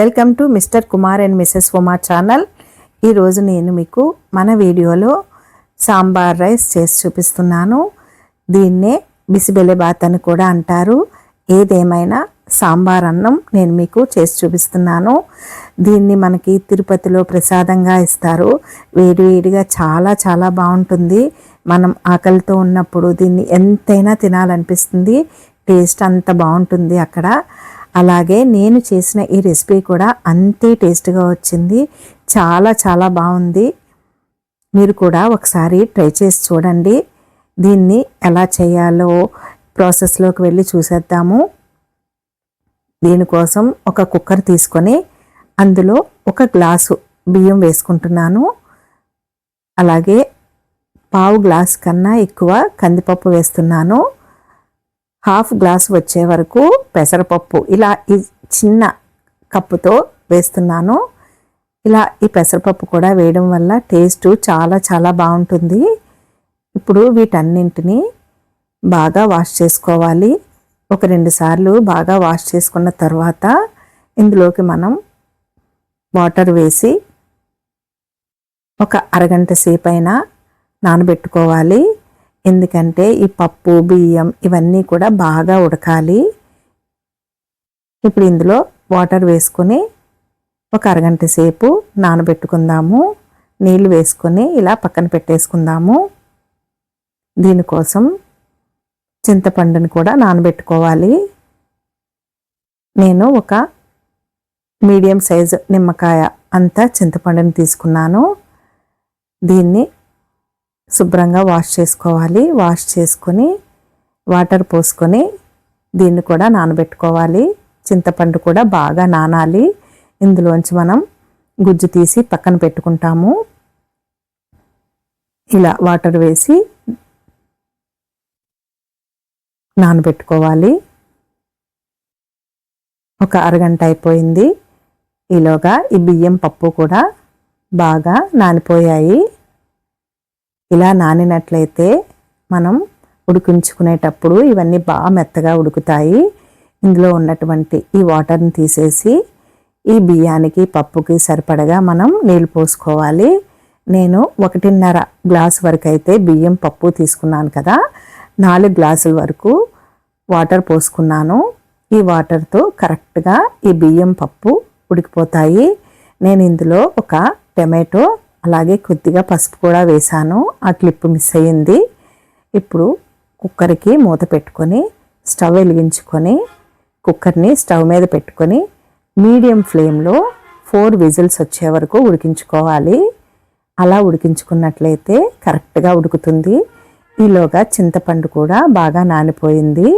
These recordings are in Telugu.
Welcome to mister Kumar and missus Uma channel. ఈరోజు నేను మీకు మన వీడియోలో సాంబార్ రైస్ చేసి చూపిస్తున్నాను. దీన్నే బిసిబెలె బాత్ అని కూడా అంటారు. ఏదేమైనా సాంబార్ అన్నం నేను మీకు చేసి చూపిస్తున్నాను. దీన్ని మనకి తిరుపతిలో ప్రసాదంగా ఇస్తారు. వేడివేడిగా చాలా చాలా బాగుంటుంది. మనం ఆకలితో ఉన్నప్పుడు దీన్ని ఎంతైనా తినాలనిపిస్తుంది. టేస్ట్ అంత బాగుంటుంది అక్కడ. అలాగే నేను చేసిన ఈ రెసిపీ కూడా అంతే టేస్ట్గా వచ్చింది. చాలా చాలా బాగుంది. మీరు కూడా ఒకసారి ట్రై చేసి చూడండి. దీన్ని ఎలా చేయాలో ప్రాసెస్లోకి వెళ్ళి చూసేద్దాము. దీనికోసం ఒక కుక్కర్ తీసుకొని అందులో ఒక గ్లాసు బియ్యం వేసుకుంటున్నాను. అలాగే పావు గ్లాస్ కన్నా ఎక్కువ కందిపప్పు వేస్తున్నాను. హాఫ్ గ్లాస్ వచ్చే వరకు పెసరపప్పు. ఇలా ఈ చిన్న కప్పుతో వేస్తున్నాను. ఇలా ఈ పెసరపప్పు కూడా వేయడం వల్ల టేస్ట్ చాలా చాలా బాగుంటుంది. ఇప్పుడు వీటన్నింటినీ బాగా వాష్ చేసుకోవాలి. ఒక రెండు సార్లు బాగా వాష్ చేసుకున్న తర్వాత ఇందులోకి మనం వాటర్ వేసి ఒక అరగంట సేపు అయినా నానబెట్టుకోవాలి. ఎందుకంటే ఈ పప్పు బియ్యం ఇవన్నీ కూడా బాగా ఉడకాలి. ఇప్పుడు ఇందులో వాటర్ వేసుకొని ఒక అరగంట సేపు నానబెట్టుకుందాము. నీళ్ళు వేసుకొని ఇలా పక్కన పెట్టేసుకుందాము. దీనికోసం చింతపండుని కూడా నానబెట్టుకోవాలి. నేను ఒక మీడియం సైజు నిమ్మకాయ అంతా చింతపండుని తీసుకున్నాను. దీన్ని శుభ్రంగా వాష్ చేసుకోవాలి. వాష్ చేసుకొని వాటర్ పోసుకొని దీన్ని కూడా నానబెట్టుకోవాలి. చింతపండు కూడా బాగా నానాలి. ఇందులోంచి మనం గుజ్జు తీసి పక్కన పెట్టుకుంటాము. ఇలా వాటర్ వేసి నానబెట్టుకోవాలి. ఒక అరగంట అయిపోయింది. ఈలోగా ఈ బియ్యం పప్పు కూడా బాగా నానిపోయాయి. ఇలా నానినట్లయితే మనం ఉడికించుకునేటప్పుడు ఇవన్నీ బాగా మెత్తగా ఉడుకుతాయి. ఇందులో ఉన్నటువంటి ఈ వాటర్ని తీసేసి ఈ బియ్యానికి పప్పుకి సరిపడగా మనం నీళ్ళు పోసుకోవాలి. నేను ఒకటిన్నర గ్లాస్ వరకు అయితే బియ్యం పప్పు తీసుకున్నాను కదా. నాలుగు గ్లాసుల వరకు వాటర్ పోసుకున్నాను. ఈ వాటర్తో కరెక్ట్గా ఈ బియ్యం పప్పు ఉడికిపోతాయి. నేను ఇందులో ఒక టమాటో అలాగే కొద్దిగా పసుపు కూడా వేశాను. ఆ క్లిప్ మిస్ అయ్యింది. ఇప్పుడు కుక్కర్కి మూత పెట్టుకొని స్టవ్ వెలిగించుకొని కుక్కర్ని స్టవ్ మీద పెట్టుకొని మీడియం ఫ్లేమ్లో ఫోర్ విజిల్స్ వచ్చే వరకు ఉడికించుకోవాలి. అలా ఉడికించుకున్నట్లయితే కరెక్ట్గా ఉడుకుతుంది. ఈలోగా చింతపండు కూడా బాగా నానిపోయింది.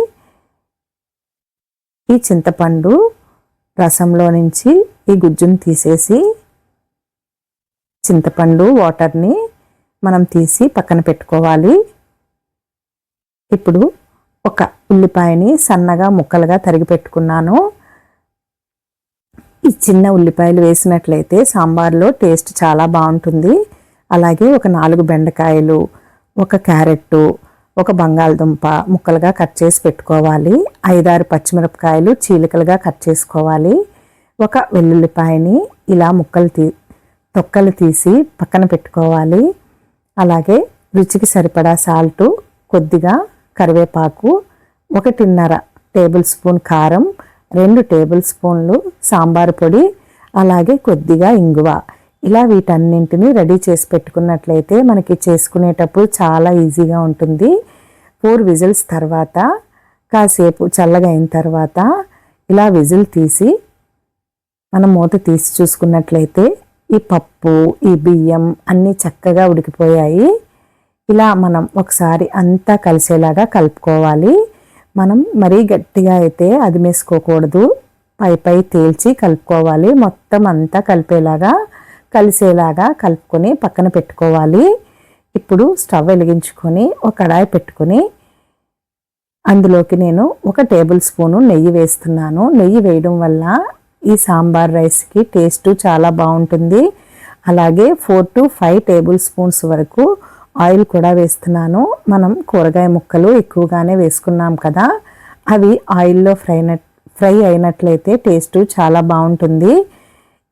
ఈ చింతపండు రసంలో నుంచి ఈ గుజ్జును తీసేసి చింతపండు వాటర్ని మనం తీసి పక్కన పెట్టుకోవాలి. ఇప్పుడు ఒక ఉల్లిపాయని సన్నగా ముక్కలుగా తరిగి పెట్టుకున్నాను. ఈ చిన్న ఉల్లిపాయలు వేసినట్లయితే సాంబార్లో టేస్ట్ చాలా బాగుంటుంది. అలాగే ఒక నాలుగు బెండకాయలు ఒక క్యారెట్ ఒక బంగాళదుంప ముక్కలుగా కట్ చేసి పెట్టుకోవాలి. ఐదారు పచ్చిమిరపకాయలు చీలికలుగా కట్ చేసుకోవాలి. ఒక వెల్లుల్లిపాయని ఇలా ముక్కలు తీ తొక్కలు తీసి పక్కన పెట్టుకోవాలి. అలాగే రుచికి సరిపడా సాల్టు కొద్దిగా కరివేపాకు ఒకటిన్నర టేబుల్ స్పూన్ కారం రెండు టేబుల్ స్పూన్లు సాంబార్ పొడి అలాగే కొద్దిగా ఇంగువ. ఇలా వీటన్నింటినీ రెడీ చేసి పెట్టుకున్నట్లయితే మనకి చేసుకునేటప్పుడు చాలా ఈజీగా ఉంటుంది. ఫోర్ విజిల్స్ తర్వాత కాసేపు చల్లగా అయిన తర్వాత ఇలా విజిల్ తీసి మనం మూత తీసి చూసుకున్నట్లయితే ఈ పప్పు ఈ బియ్యం అన్నీ చక్కగా ఉడికిపోయాయి. ఇలా మనం ఒకసారి అంతా కలిసేలాగా కలుపుకోవాలి. మనం మరీ గట్టిగా అయితే అది మేసుకోకూడదు పై పై తేల్చి కలుపుకోవాలి. మొత్తం అంతా కలిపేలాగా కలిసేలాగా కలుపుకొని పక్కన పెట్టుకోవాలి. ఇప్పుడు స్టవ్ వెలిగించుకొని ఒక కడాయి పెట్టుకొని అందులోకి నేను ఒక టేబుల్ స్పూను నెయ్యి వేస్తున్నాను. నెయ్యి వేయడం వల్ల ఈ సాంబార్ రైస్కి టేస్ట్ చాలా బాగుంటుంది. అలాగే four to five tablespoons వరకు ఆయిల్ కూడా వేస్తున్నాను. మనం కూరగాయ ముక్కలు ఎక్కువగానే వేసుకున్నాం కదా అవి ఆయిల్లో ఫ్రై ఫ్రై అయినట్లయితే టేస్ట్ చాలా బాగుంటుంది.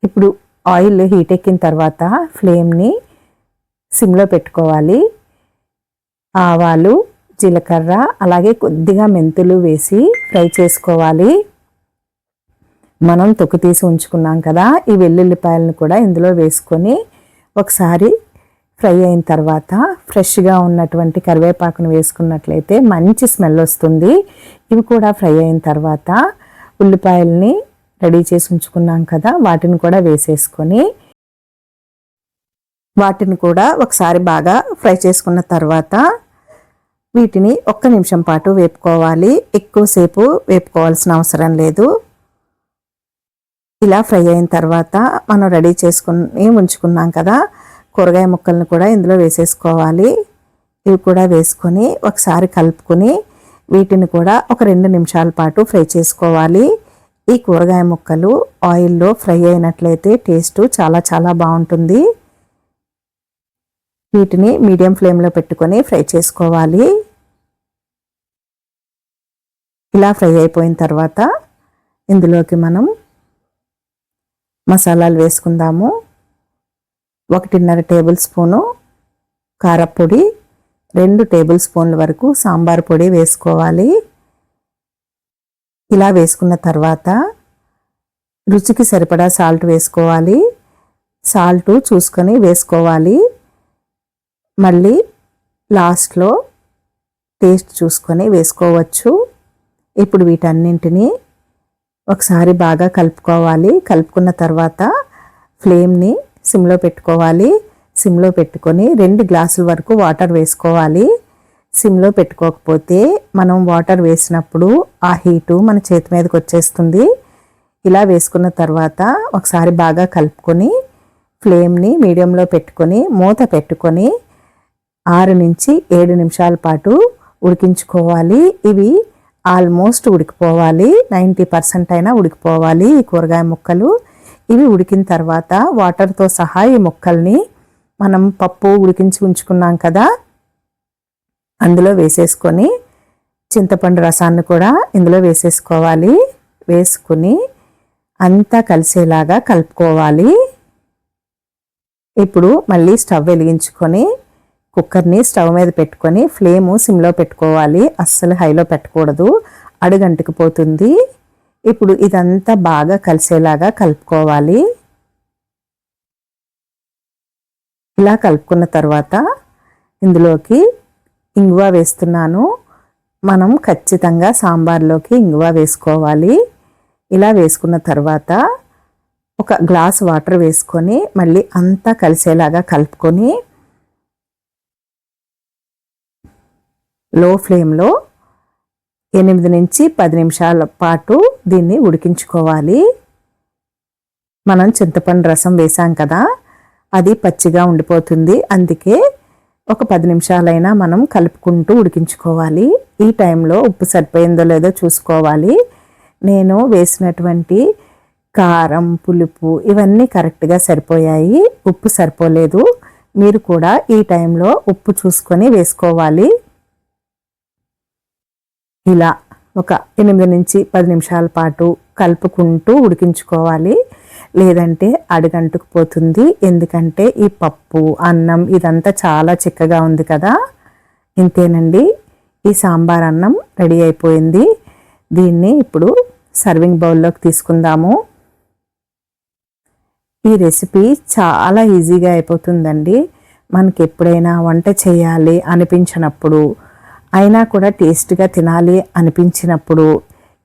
ఇప్పుడు ఆయిల్ హీట్ ఎక్కిన తర్వాత ఫ్లేమ్ని సిమ్లో పెట్టుకోవాలి. ఆవాలు జీలకర్ర అలాగే కొద్దిగా మెంతులు వేసి ఫ్రై చేసుకోవాలి. మనం తొక్కు తీసి ఉంచుకున్నాం కదా ఈ వెల్లుల్లిపాయలను కూడా ఇందులో వేసుకొని ఒకసారి ఫ్రై అయిన తర్వాత ఫ్రెష్గా ఉన్నటువంటి కరివేపాకును వేసుకున్నట్లయితే మంచి స్మెల్ వస్తుంది. ఇవి కూడా ఫ్రై అయిన తర్వాత ఉల్లిపాయల్ని రెడీ చేసి ఉంచుకున్నాం కదా వాటిని కూడా వేసేసుకొని వాటిని కూడా ఒకసారి బాగా ఫ్రై చేసుకున్న తర్వాత వీటిని ఒక్క నిమిషం పాటు వేపుకోవాలి. ఎక్కువసేపు వేపుకోవాల్సిన అవసరం లేదు. ఇలా ఫ్రై అయిన తర్వాత మనం రెడీ చేసుకుని ఉంచుకున్నాం కదా కూరగాయ ముక్కలను కూడా ఇందులో వేసేసుకోవాలి. ఇవి కూడా వేసుకొని ఒకసారి కలుపుకొని వీటిని కూడా ఒక రెండు నిమిషాల పాటు ఫ్రై చేసుకోవాలి. ఈ కూరగాయ ముక్కలు ఆయిల్లో ఫ్రై అయినట్లయితే టేస్ట్ చాలా చాలా బాగుంటుంది. వీటిని మీడియం ఫ్లేమ్లో పెట్టుకొని ఫ్రై చేసుకోవాలి. ఇలా ఫ్రై అయిపోయిన తర్వాత ఇందులోకి మనం మసాలాలు వేసుకుందాము. ఒకటిన్నర టేబుల్ స్పూను కారపొడి రెండు టేబుల్ స్పూన్ల వరకు సాంబార్ పొడి వేసుకోవాలి. ఇలా వేసుకున్న తర్వాత రుచికి సరిపడా సాల్ట్ వేసుకోవాలి. సాల్ట్ చూసుకొని వేసుకోవాలి. మళ్ళీ లాస్ట్లో టేస్ట్ చూసుకొని వేసుకోవచ్చు. ఇప్పుడు వీటన్నింటినీ ఒకసారి బాగా కలుపుకోవాలి. కలుపుకున్న తర్వాత ఫ్లేమ్ని సిమ్లో పెట్టుకోవాలి. సిమ్లో పెట్టుకొని రెండు గ్లాసుల వరకు వాటర్ వేసుకోవాలి. సిమ్లో పెట్టుకోకపోతే మనం వాటర్ వేసినప్పుడు ఆ హీటు మన చేతి మీదకి వచ్చేస్తుంది. ఇలా వేసుకున్న తర్వాత ఒకసారి బాగా కలుపుకొని ఫ్లేమ్ని మీడియంలో పెట్టుకొని మూత పెట్టుకొని ఆరు నుంచి ఏడు నిమిషాల పాటు ఉడికించుకోవాలి. ఇవి ఆల్మోస్ట్ ఉడికిపోవాలి. నైంటీ పర్సెంట్ అయినా ఉడికిపోవాలి ఈ కూరగాయ ముక్కలు. ఇవి ఉడికిన తర్వాత వాటర్తో సహా ఈ ముక్కల్ని మనం పప్పు ఉడికించి ఉంచుకున్నాం కదా అందులో వేసేసుకొని చింతపండు రసాన్ని కూడా ఇందులో వేసేసుకోవాలి. వేసుకుని అంతా కలిసేలాగా కలుపుకోవాలి. ఇప్పుడు మళ్ళీ స్టవ్ వెలిగించుకొని కుక్కర్ని స్టవ్ మీద పెట్టుకొని ఫ్లేము సిమ్లో పెట్టుకోవాలి. అస్సలు హైలో పెట్టకూడదు. అడుగంటికి పోతుంది. ఇప్పుడు ఇదంతా బాగా కలిసేలాగా కలుపుకోవాలి. ఇలా కలుపుకున్న తర్వాత ఇందులోకి ఇంగువ వేస్తున్నాను. మనం ఖచ్చితంగా సాంబార్లోకి ఇంగువ వేసుకోవాలి. ఇలా వేసుకున్న తర్వాత ఒక గ్లాస్ వాటర్ వేసుకొని మళ్ళీ అంతా కలిసేలాగా కలుపుకొని లో ఫ్లేమ్లో ఎనిమిది నుంచి పది నిమిషాల పాటు దీన్ని ఉడికించుకోవాలి. మనం చింతపండు రసం వేసాం కదా అది పచ్చిగా ఉండిపోతుంది. అందుకే ఒక పది నిమిషాలైనా మనం కలుపుకుంటూ ఉడికించుకోవాలి. ఈ టైంలో ఉప్పు సరిపోయిందో లేదో చూసుకోవాలి. నేను వేసినటువంటి కారం పులుపు ఇవన్నీ కరెక్ట్గా సరిపోయాయి. ఉప్పు సరిపోలేదు. మీరు కూడా ఈ టైంలో ఉప్పు చూసుకొని వేసుకోవాలి. ఇలా ఒక ఎనిమిది నుంచి పది నిమిషాల పాటు కలుపుకుంటూ ఉడికించుకోవాలి. లేదంటే అడుగంటుకుపోతుంది ఎందుకంటే ఈ పప్పు అన్నం ఇదంతా చాలా చిక్కగా ఉంది కదా. ఇంతేనండి. ఈ సాంబార్ అన్నం రెడీ అయిపోయింది. దీన్ని ఇప్పుడు సర్వింగ్ బౌల్లోకి తీసుకుందాము. ఈ రెసిపీ చాలా ఈజీగా అయిపోతుందండి. మనకి ఎప్పుడైనా వంట చేయాలి అనిపించినప్పుడు అయినా కూడా టేస్ట్గా తినాలి అనిపించినప్పుడు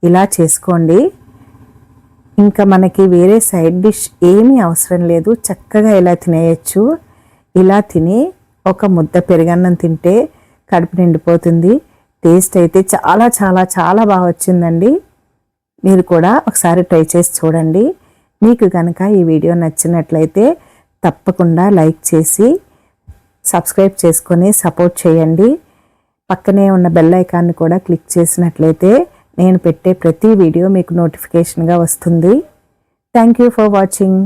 ఇలా చేసుకోండి. ఇంకా మనకి వేరే సైడ్ డిష్ ఏమీ అవసరం లేదు. చక్కగా ఇలా తినేయచ్చు. ఇలా తిని ఒక ముద్ద పెరుగన్నం తింటే కడుపు నిండిపోతుంది. టేస్ట్ అయితే చాలా చాలా చాలా బాగా వచ్చిందండి. మీరు కూడా ఒకసారి ట్రై చేసి చూడండి. మీకు కనుక ఈ వీడియో నచ్చినట్లయితే తప్పకుండా లైక్ చేసి సబ్స్క్రైబ్ చేసుకొని సపోర్ట్ చేయండి. పక్కనే ఉన్న బెల్ ఐకాన్ని కూడా క్లిక్ చేసినట్లయితే నేను పెట్టే ప్రతి వీడియో మీకు నోటిఫికేషన్గా వస్తుంది. Thank you for watching